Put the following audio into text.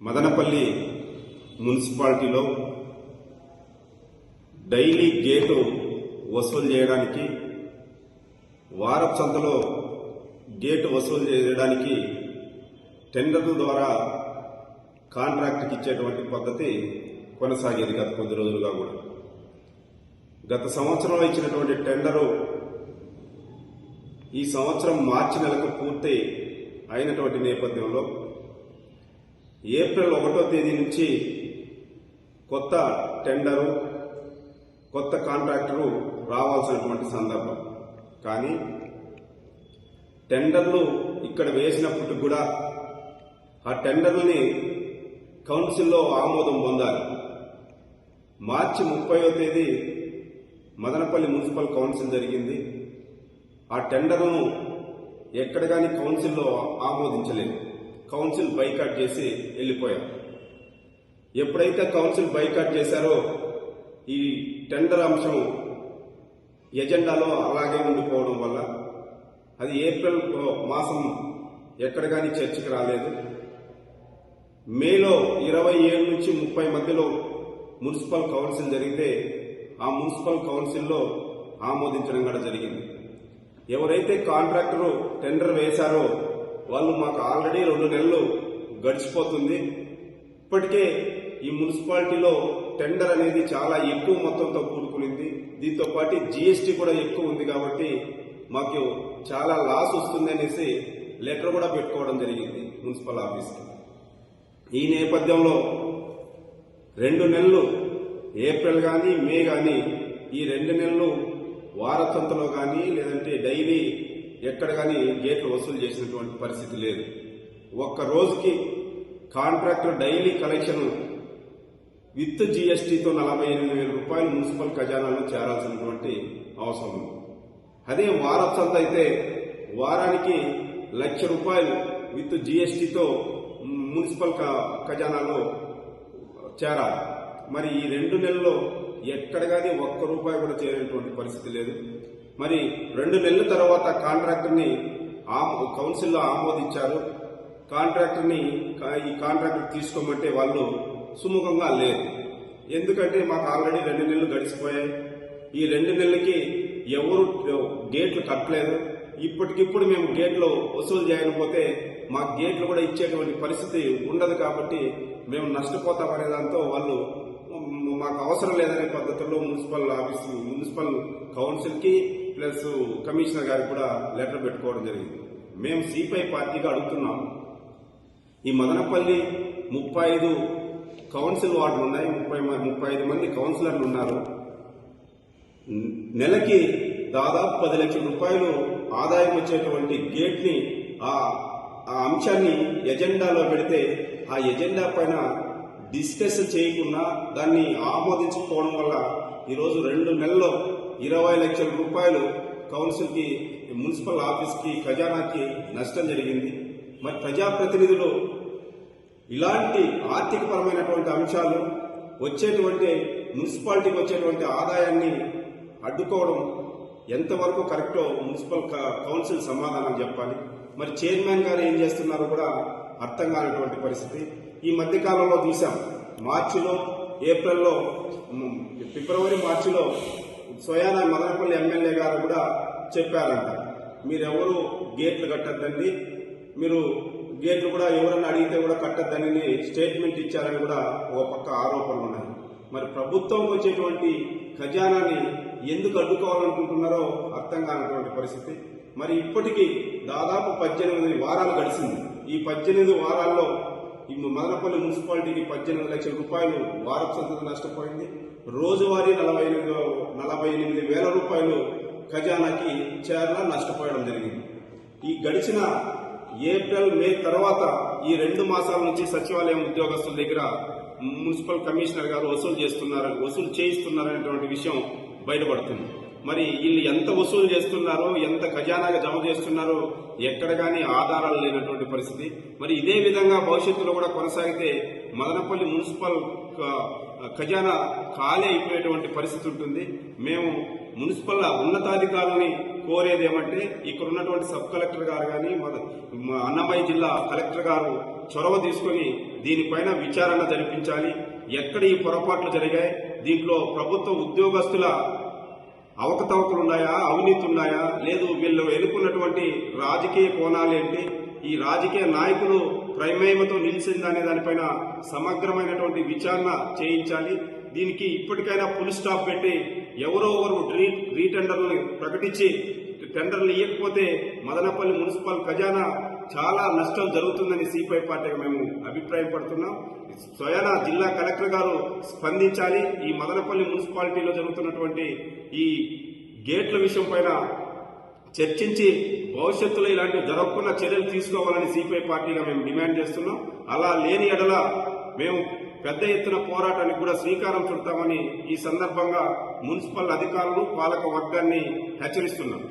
మదనపల్లి మున్సిపాలిటీలో daily gate వసూలు చేయడానికి వారపు సంతలో గేటు వసూలు చేయడానికి టెండర్ల ద్వారా కాంట్రాక్ట్కి ఇచ్చేటువంటి పద్ధతి కొనసాగేది గత కొద్ది రోజులుగా కూడా. గత సంవత్సరంలో ఇచ్చినటువంటి టెండరు ఈ సంవత్సరం మార్చి నెలకు పూర్తి అయినటువంటి నేపథ్యంలో ఏప్రిల్ ఒకటో తేదీ నుంచి కొత్త టెండరు కొత్త కాంట్రాక్టరు రావాల్సినటువంటి సందర్భం. కానీ టెండర్లు ఇక్కడ వేసినప్పటికి కూడా ఆ టెండర్లని కౌన్సిల్లో ఆమోదం పొందాలి. మార్చి ముప్పైవ తేదీ మదనపల్లి మున్సిపల్ కౌన్సిల్ జరిగింది. ఆ టెండర్ను ఎక్కడ కానీ కౌన్సిల్లో ఆమోదించలేదు. కౌన్సిల్ బైకాట్ చేసి వెళ్ళిపోయారు ఎప్పుడైతే కౌన్సిల్ బైకాట్ చేశారో ఈ టెండర్ అంశం ఎజెండాలో అలాగే ఉండిపోవడం వల్ల అది ఏప్రిల్ మాసం ఎక్కడ కానీ చర్చకు రాలేదు. మేలో ఇరవై ఏడు నుంచి ముప్పై మధ్యలో మున్సిపల్ కౌన్సిల్ జరిగితే ఆ మున్సిపల్ కౌన్సిల్లో ఆమోదించడం కూడా జరిగింది. ఎవరైతే కాంట్రాక్టరు టెండర్ వేశారో వాళ్ళు మాకు ఆల్రెడీ రెండు నెలలు గడిచిపోతుంది. ఇప్పటికే ఈ మున్సిపాలిటీలో టెండర్ అనేది చాలా ఎక్కువ మొత్తంతో కూడుకునింది దీంతో పాటు జీఎస్టీ కూడా ఎక్కువ ఉంది కాబట్టి మాకు చాలా లాస్ వస్తుంది అనేసి లెటర్ కూడా పెట్టుకోవడం జరిగింది మున్సిపల్ ఆఫీస్కి. ఈ నేపథ్యంలో రెండు నెలలు ఏప్రిల్ కానీ మే కానీ ఈ రెండు నెలలు వారతంతలో కానీ లేదంటే డైలీ ఎక్కడ కానీ గేట్లు వసూలు చేసినటువంటి పరిస్థితి లేదు. ఒక్క రోజుకి కాంట్రాక్టర్ డైలీ కలెక్షన్ విత్ జీఎస్టీతో నలభై ఎనిమిది వేల రూపాయలు మున్సిపల్ ఖజానాలో చేరాల్సినటువంటి అవసరం ఉంది. అదే వారసంత అయితే వారానికి లక్ష రూపాయలు విత్ జీఎస్టీతో మున్సిపల్ ఖజానాలో చేరాలి. మరి ఈ రెండు నెలల్లో ఎక్కడ కానీ ఒక్క రూపాయి కూడా చేరేటువంటి పరిస్థితి లేదు. మరి రెండు నెలల తర్వాత కాంట్రాక్టర్ని కౌన్సిల్లో ఆమోదించారు. కాంట్రాక్టర్ని ఈ కాంట్రాక్టర్ తీసుకోమంటే వాళ్ళు సుముఖంగా లేరు. ఎందుకంటే మాకు ఆల్రెడీ రెండు నెలలు గడిచిపోయాయి. ఈ రెండు నెలలకి ఎవరు గేట్లు కట్టలేదు. ఇప్పటికిప్పుడు మేము గేట్లు వసూలు చేయకపోతే మా గేట్లు కూడా ఇచ్చేటువంటి పరిస్థితి ఉండదు కాబట్టి మేము నష్టపోతామనే దాంతో వాళ్ళు మాకు అవసరం లేదనే పద్ధతిలో మున్సిపల్ ఆఫీస్ మున్సిపల్ కౌన్సిల్కి ప్లస్ కమిషనర్ గారికి కూడా లెటర్ పెట్టుకోవడం జరిగింది. మేము సిపిఐ పార్టీగా అడుగుతున్నాం. ఈ మదనపల్లి ముప్పై ఐదు కౌన్సిల్ వార్డులు ఉన్నాయి. ముప్పై ముప్పై ఐదు మంది కౌన్సిలర్లు ఉన్నారు. నెలకి దాదాపు పది లక్షల రూపాయలు ఆదాయం వచ్చేటువంటి గేట్ని ఆ అంశాన్ని ఎజెండాలో పెడితే ఆ ఎజెండా పైన డిస్కస్ చేయకుండా దాన్ని ఆమోదించకపోవడం వల్ల ఈరోజు రెండు నెలల్లో ఇరవై లక్షల రూపాయలు కౌన్సిల్కి మున్సిపల్ ఆఫీస్కి ఖజానాకి నష్టం జరిగింది. మరి ప్రజాప్రతినిధులు ఇలాంటి ఆర్థికపరమైనటువంటి అంశాలు వచ్చేటువంటి మున్సిపాలిటీకి వచ్చేటువంటి ఆదాయాన్ని అడ్డుకోవడం ఎంతవరకు కరెక్టో మున్సిపల్ క- కౌన్సిల్ సమాధానం చెప్పాలి. మరి చైర్మన్ గారు ఏం చేస్తున్నారో కూడా అర్థం కానటువంటి పరిస్థితి. ఈ మధ్య కాలంలో చూసాం. మార్చిలో ఏప్రిల్లో ఫిబ్రవరి మార్చిలో స్వయానా మదనపల్లి ఎమ్మెల్యే గారు కూడా చెప్పారంట. మీరెవరు గేట్లు కట్టద్దండి? మీరు గేట్లు కూడా ఎవరన్నా అడిగితే కూడా కట్టద్దని స్టేట్మెంట్ ఇచ్చారని కూడా ఓ పక్క ఆరోపణలు ఉన్నాయి. మరి ప్రభుత్వం వచ్చేటువంటి ఖజానాని ఎందుకు అడ్డుకోవాలనుకుంటున్నారో అర్థం కానటువంటి పరిస్థితి. మరి ఇప్పటికీ దాదాపు పద్దెనిమిది వారాలు గడిచింది. ఈ పద్దెనిమిది వారాల్లో ఈ మదనపల్లి మున్సిపాలిటీకి పద్దెనిమిది లక్షల రూపాయలు వారపు సంతతి నష్టపోయింది. రోజువారీ నలభై ఎనిమిది నలభై ఎనిమిది వేల రూపాయలు ఖజానాకి చేరల నష్టపోయడం జరిగింది. ఈ గడిచిన ఏప్రిల్ మే తర్వాత ఈ రెండు మాసాల నుంచి సచివాలయం ఉద్యోగస్తుల దగ్గర మున్సిపల్ కమిషనర్ గారు వసూలు చేస్తున్నారు వసూలు చేయిస్తున్నారనేటువంటి విషయం బయటపడుతుంది. మరి వీళ్ళు ఎంత వసూలు చేస్తున్నారో ఎంత ఖజానాగా జమ చేస్తున్నారో ఎక్కడ కానీ ఆధారాలు లేనటువంటి పరిస్థితి. మరి ఇదే విధంగా భవిష్యత్తులో కూడా కొనసాగితే మదనపల్లి మున్సిపల్ ఖజానా ఖాళీ అయిపోయేటువంటి పరిస్థితి ఉంటుంది. మేము మున్సిపల్ ఉన్నతాధికారులని కోరేది ఏమంటే ఇక్కడ ఉన్నటువంటి సబ్ కలెక్టర్ గారు కానీ అన్నమయ్య జిల్లా కలెక్టర్ గారు చొరవ తీసుకొని దీనిపైన విచారణ జరిపించాలి. ఎక్కడ ఈ పొరపాట్లు జరిగాయి? దీంట్లో ప్రభుత్వ ఉద్యోగస్తుల అవకతవకలు ఉన్నాయా అవినీతి ఉన్నాయా లేదు వీళ్ళు ఎన్నుకున్నటువంటి రాజకీయ కోణాలు ఏంటి? ఈ రాజకీయ నాయకులు ప్రమేయమతో నిలిచిందనే దానిపైన సమగ్రమైనటువంటి విచారణ చేయించాలి. దీనికి ఇప్పటికైనా ఫుల్ స్టాప్ పెట్టి ఎవరో ఒకరు రీ రీటెండర్లను ప్రకటించి టెండర్లు ఇవ్వకపోతే మదనపల్లి మున్సిపల్ ఖజానా చాలా నష్టం జరుగుతుందని సిపిఐ పార్టీగా మేము అభిప్రాయపడుతున్నాం స్వయాన జిల్లా కలెక్టర్ గారు స్పందించాలి. ఈ మదనపల్లి మున్సిపాలిటీలో జరుగుతున్నటువంటి ఈ గేట్ల విషయం పైన చర్చించి భవిష్యత్తులో ఇలాంటివి జరగకుండా చర్యలు తీసుకోవాలని సిపిఐ పార్టీగా మేము డిమాండ్ చేస్తున్నాం. అలా లేని ఎడల మేము పెద్ద ఎత్తున పోరాటానికి కూడా శ్రీకారం చుడతామని ఈ సందర్భంగా మున్సిపల్ అధికారులు పాలక వర్గాన్ని హెచ్చరిస్తున్నాం.